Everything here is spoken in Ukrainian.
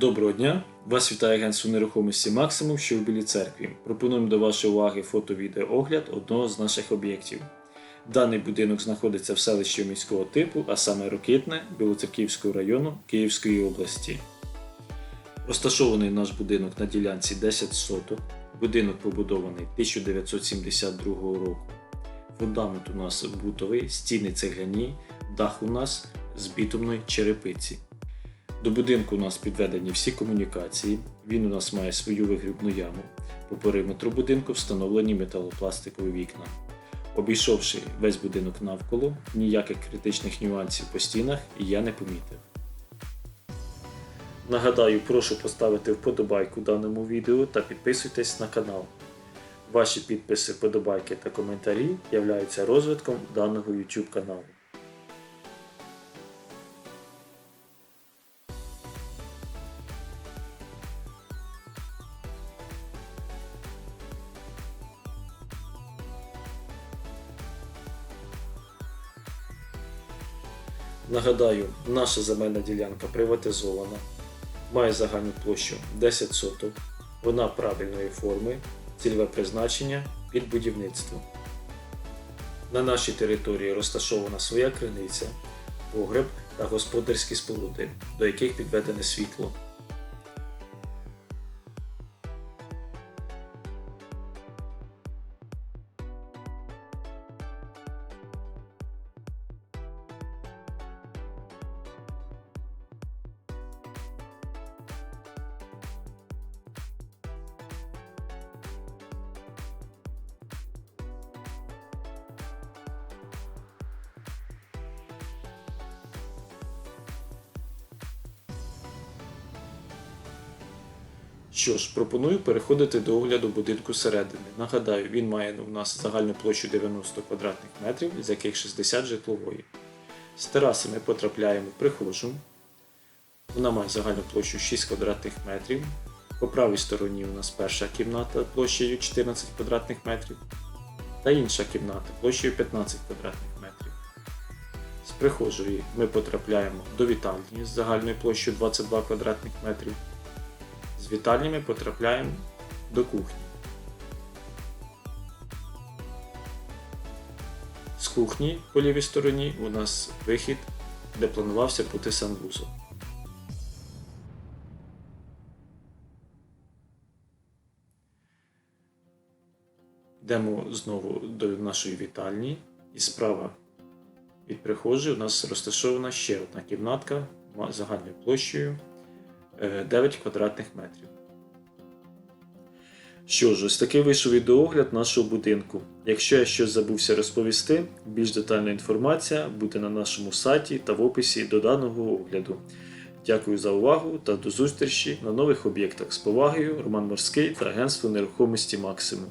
Доброго дня! Вас вітає агентство нерухомості Максимум, що в Білій церкві. Пропонуємо до вашої уваги фото-відеоогляд одного з наших об'єктів. Даний будинок знаходиться в селищі міського типу, а саме Рокитне Білоцерківського району Київської області. Розташований наш будинок на ділянці 10 соток. Будинок побудований 1972 року. Фундамент у нас бутовий, стіни цегляні, дах у нас з бітумної черепиці. До будинку у нас підведені всі комунікації. Він у нас має свою вигрібну яму. По периметру будинку встановлені металопластикові вікна. Обійшовши весь будинок навколо, ніяких критичних нюансів по стінах я не помітив. Нагадаю, прошу поставити вподобайку даному відео та підписуйтесь на канал. Ваші підписи, вподобайки та коментарі являються розвитком даного YouTube каналу. Нагадаю, наша земельна ділянка приватизована, має загальну площу 10 соток, вона правильної форми, цільове призначення під будівництво. На нашій території розташована своя криниця, погреб та господарські споруди, до яких підведене світло. Що ж, пропоную переходити до огляду будинку середини. Нагадаю, він має у нас загальну площу 90 квадратних метрів, з яких 60 житлової. З тераси ми потрапляємо в прихожу. Вона має загальну площу 6 квадратних метрів. По правій стороні у нас перша кімната площею 14 квадратних метрів та інша кімната площею 15 квадратних метрів. З прихожої ми потрапляємо до вітальні з загальною площею 22 квадратних метрів. З вітальні ми потрапляємо до кухні. З кухні по лівій стороні у нас вихід, де планувався бути санвузол. Йдемо знову до нашої вітальні, і справа від прихожої у нас розташована ще одна кімнатка загальною площею 9 квадратних метрів. Що ж, ось такий вийшов відеоогляд нашого будинку. Якщо я щось забувся розповісти, більш детальна інформація буде на нашому сайті та в описі до даного огляду. Дякую за увагу та до зустрічі на нових об'єктах з повагою Роман Морський та Агентство нерухомості Максимум.